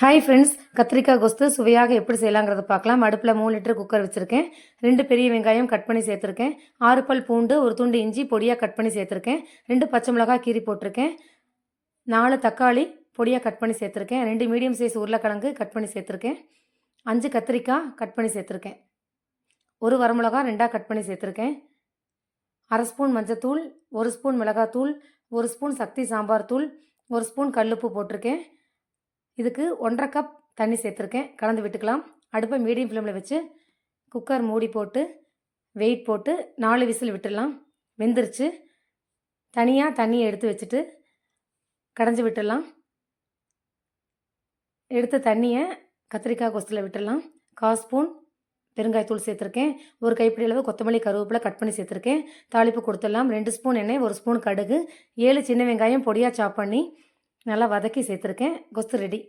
Hi friends கத்திரிக்காய் கொஸ்து சுவையாக எப்படி செய்யலாங்கிறத பார்க்கலாம். அடுப்பில் மூணு லிட்டர் குக்கர் வச்சுருக்கேன். ரெண்டு பெரிய வெங்காயம் கட் பண்ணி சேர்த்துருக்கேன். ஆறு பல் பூண்டு ஒரு துண்டு இஞ்சி பொடியாக கட் பண்ணி சேர்த்துருக்கேன். ரெண்டு பச்சை மிளகாய் கீரி போட்டிருக்கேன். நாலு தக்காளி பொடியாக கட் பண்ணி சேர்த்துருக்கேன். ரெண்டு மீடியம் சைஸ் உருளைக்கிழங்கு கட் பண்ணி சேர்த்துருக்கேன். அஞ்சு கத்திரிக்காய் கட் பண்ணி சேர்த்துருக்கேன். ஒரு வரமிளகா ரெண்டாக கட் பண்ணி சேர்த்துருக்கேன். அரை ஸ்பூன் மஞ்சத்தூள் ஒரு ஸ்பூன் மிளகாத்தூள் ஒரு ஸ்பூன் சக்தி சாம்பார் தூள் ஒரு ஸ்பூன் கல்லுப்பு போட்டிருக்கேன். இதுக்கு ஒன்றரை கப் தண்ணி சேர்த்துருக்கேன். கலந்து விட்டுக்கலாம். அடுப்பை மீடியம் ஃப்ளேமில் வச்சு குக்கர் மூடி போட்டு வெயிட் போட்டு நாலு விசில் விட்டுடலாம். வெந்துருச்சு. தனியாக தண்ணியை எடுத்து வச்சுட்டு கடைஞ்சி விட்டுடலாம். எடுத்த தண்ணியை கத்திரிக்காய் கொஸ்தில் விட்டுடலாம். கால் ஸ்பூன் பெருங்காயத்தூள் சேர்த்துருக்கேன். ஒரு கைப்பிடி அளவு கொத்தமல்லி கருவேப்பிலை கட் பண்ணி சேர்த்துருக்கேன். தாளிப்பு கொடுத்துடலாம். ரெண்டு ஸ்பூன் எண்ணெய் ஒரு ஸ்பூன் கடுகு ஏழு சின்ன வெங்காயம் பொடியாக சாப் பண்ணி நல்லா வதக்கி சேர்த்துருக்கேன். கொஸ்து ரெடி